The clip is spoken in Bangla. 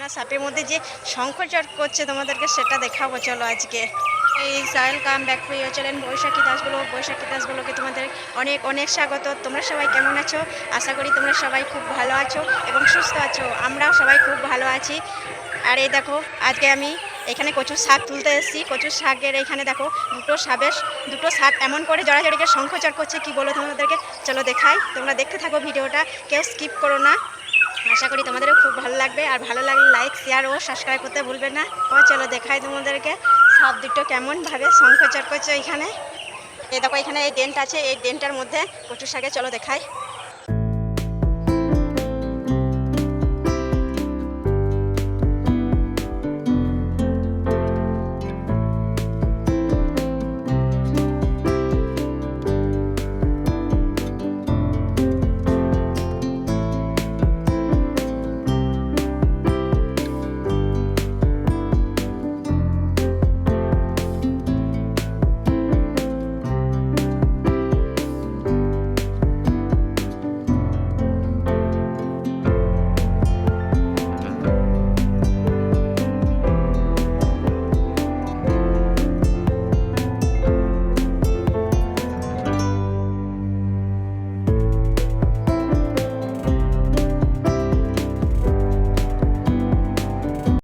না সাপের মধ্যে যে শঙ্খচর করছে তোমাদেরকে সেটা দেখাবো, চলো আজকে। এই সাহেল কাম ব্যাক হয়ে চলেন বৈশাখী দাসগুলো, বৈশাখী দাসগুলোকে তোমাদের অনেক অনেক স্বাগত। তোমরা সবাই কেমন আছো? আশা করি তোমরা সবাই খুব ভালো আছো এবং সুস্থ আছো। আমরাও সবাই খুব ভালো আছি। আর এই দেখো, আজকে আমি এখানে কচুর শাক তুলতে এসেছি। কচুর শাকের এখানে দেখো, দুটো সাপের দুটো সাপ এমন করে জড়াজড়িকে শঙ্খচর করছে, কি বলো তোমাদেরকে? চলো দেখাই, তোমরা দেখতে থাকো ভিডিওটা, কেউ স্কিপ করো না। আশা করি তোমাদেরও খুব ভালো লাগবে। আর ভালো লাগলে লাইক শেয়ার ও সাবস্ক্রাইব করতে ভুলবে না। ও চলো দেখাই তোমাদেরকে সাপ দুটো কেমনভাবে শঙ্খ করছে এখানে এই দেখো এখানে এই ডেন্ট আছে, এই ডেন্টার মধ্যে কচুর শাকে চলো দেখাই।